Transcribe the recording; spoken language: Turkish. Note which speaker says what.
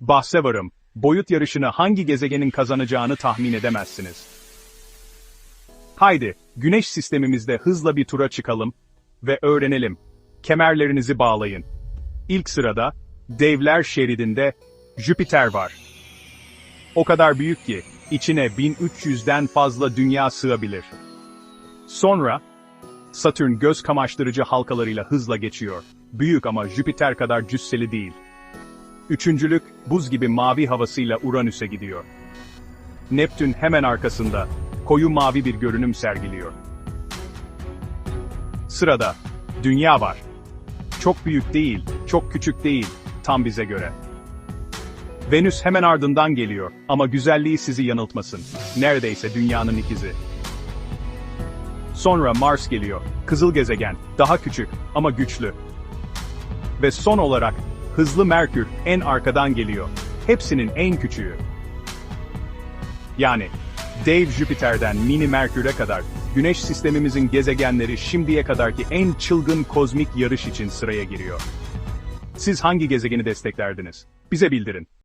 Speaker 1: Bahse varım, boyut yarışını hangi gezegenin kazanacağını tahmin edemezsiniz. Haydi, güneş sistemimizde hızla bir tura çıkalım ve öğrenelim. Kemerlerinizi bağlayın. İlk sırada, devler şeridinde Jüpiter var. O kadar büyük ki, içine 1300'den fazla dünya sığabilir. Sonra, Satürn göz kamaştırıcı halkalarıyla hızla geçiyor. Büyük ama Jüpiter kadar cüsseli değil. Üçüncülük, buz gibi mavi havasıyla Uranüs'e gidiyor. Neptün hemen arkasında, koyu mavi bir görünüm sergiliyor. Sırada, Dünya var. Çok büyük değil, çok küçük değil, tam bize göre. Venüs hemen ardından geliyor ama güzelliği sizi yanıltmasın. Neredeyse dünyanın ikizi. Sonra Mars geliyor. Kızıl gezegen, daha küçük ama güçlü. Ve son olarak hızlı Merkür en arkadan geliyor. Hepsinin en küçüğü. Yani dev Jüpiter'den mini Merkür'e kadar Güneş sistemimizin gezegenleri şimdiye kadarki en çılgın kozmik yarış için sıraya giriyor. Siz hangi gezegeni desteklerdiniz? Bize bildirin.